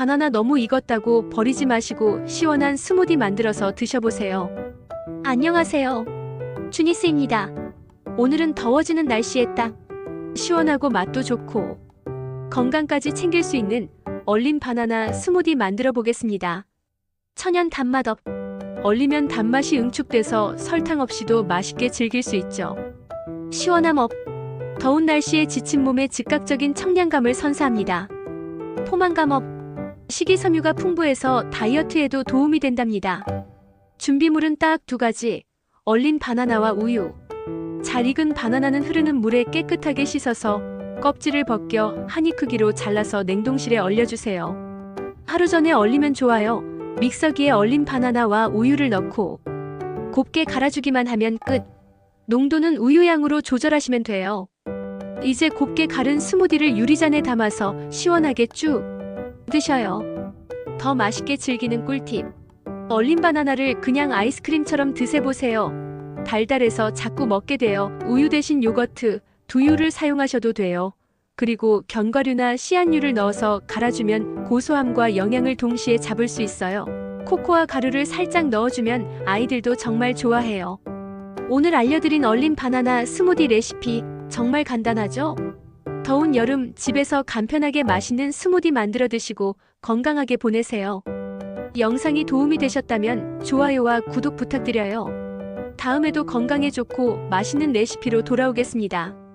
바나나 너무 익었다고 버리지 마시고 시원한 스무디 만들어서 드셔보세요. 안녕하세요. 주니스입니다. 오늘은 더워지는 날씨에 딱 시원하고 맛도 좋고 건강까지 챙길 수 있는 얼린 바나나 스무디 만들어 보겠습니다. 천연 단맛 업. 얼리면 단맛이 응축돼서 설탕 없이도 맛있게 즐길 수 있죠. 시원함 업. 더운 날씨에 지친 몸에 즉각적인 청량감을 선사합니다. 포만감 업. 식이섬유가 풍부해서 다이어트에도 도움이 된답니다. 준비물은 딱 두 가지. 얼린 바나나와 우유. 잘 익은 바나나는 흐르는 물에 깨끗하게 씻어서 껍질을 벗겨 한입 크기로 잘라서 냉동실에 얼려주세요. 하루 전에 얼리면 좋아요. 믹서기에 얼린 바나나와 우유를 넣고 곱게 갈아주기만 하면 끝. 농도는 우유 양으로 조절하시면 돼요. 이제 곱게 갈은 스무디를 유리잔에 담아서 시원하게 쭉 드셔요. 더 맛있게 즐기는 꿀팁. 얼린 바나나를 그냥 아이스크림처럼 드세보세요. 달달해서 자꾸 먹게 돼요. 우유 대신 요거트, 두유를 사용하셔도 돼요. 그리고 견과류나 씨앗류를 넣어서 갈아주면 고소함과 영양을 동시에 잡을 수 있어요. 코코아 가루를 살짝 넣어주면 아이들도 정말 좋아해요. 오늘 알려드린 얼린 바나나 스무디 레시피 정말 간단하죠? 더운 여름 집에서 간편하게 맛있는 스무디 만들어 드시고 건강하게 보내세요. 영상이 도움이 되셨다면 좋아요와 구독 부탁드려요. 다음에도 건강에 좋고 맛있는 레시피로 돌아오겠습니다.